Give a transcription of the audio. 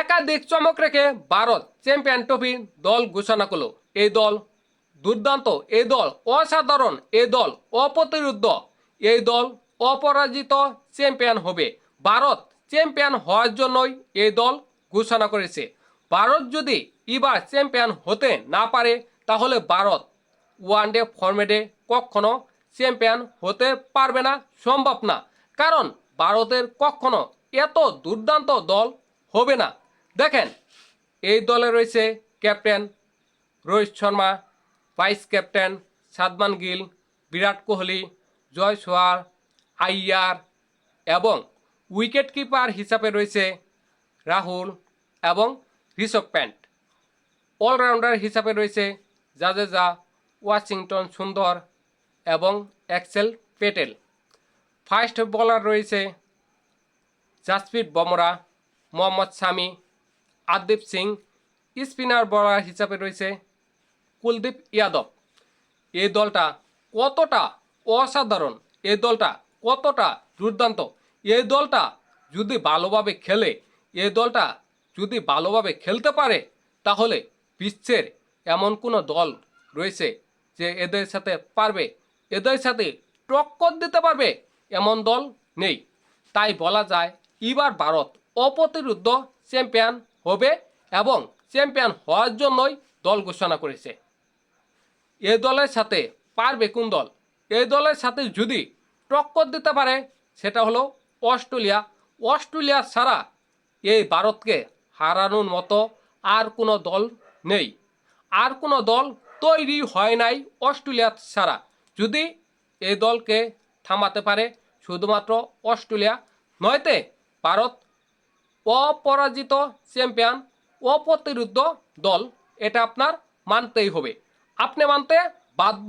একাধিক চমক রেখে ভারত চ্যাম্পিয়ন ট্রফি দল ঘোষণা করল। এই দল দুর্দান্ত, এই দল অসাধারণ, এই দল অপ্রতিরুদ্ধ এই দল অপরাজিত চ্যাম্পিয়ন হবে। ভারত চ্যাম্পিয়ন হওয়ার জন্যই এই দল ঘোষণা করেছে। ভারত যদি এবার চ্যাম্পিয়ন হতে না পারে, তাহলে ভারত ওয়ান ডে ফর্মেটে কখনো চ্যাম্পিয়ন হতে পারবে না, সম্ভব না। কারণ ভারতের কখনো এত দুর্দান্ত দল হবে না। দেখেন, এই দলে রয়েছে captain Rohit Sharma, vice captain Shubman Gill, Virat Kohli, জয় সোয়ার আইয়ার এবং উইকেট কিপার হিসাবে রয়েছে রাহুল এবং ঋষভ প্যান্ট অলরাউন্ডার হিসাবে রয়েছে জাদেজা, ওয়াশিংটন সুন্দর এবং এক্সেল পেটেল। ফার্স্ট বোলার রয়েছে জাসপ্রীত বমরা, মোহাম্মদ শামি আদিপ সিং, স্পিনার বোলার হিসাবে রয়েছে কুলদীপ ইয়াদব। এই দলটা কতটা অসাধারণ, এই দলটা কতটা দুর্দান্ত, এই দলটা যদি ভালোভাবে খেলে, এই দলটা যদি ভালোভাবে খেলতে পারে, তাহলে বিশ্বের এমন কোনো দল রয়েছে যে এদের সাথে পারবে, এদের সাথে টক্কর দিতে পারবে এমন দল নেই। তাই বলা যায়, এবার ভারত অপ্রতিরুদ্ধ চ্যাম্পিয়ন হবে এবং চ্যাম্পিয়ন হওয়ার জন্যই দল ঘোষণা করেছে। এ দলের সাথে পারবে কোন দল? এই দলের সাথে যদি টক্কর দিতে পারে, সেটা হলো অস্ট্রেলিয়া। অস্ট্রেলিয়া ছাড়া এই ভারতকে হারানোর মতো আর কোনো দল নেই। আর কোনো দল তৈরি হয় নাই অস্ট্রেলিয়া ছাড়া। যদি এই দলকে থামাতে পারে, শুধুমাত্র অস্ট্রেলিয়া, নয়তে ভারত অপরাজিত চ্যাম্পিয়ন অপ্রতিরুদ্ধ দল এটা আপনার মানতেই হবে। আপনি মানতে বাধ্য।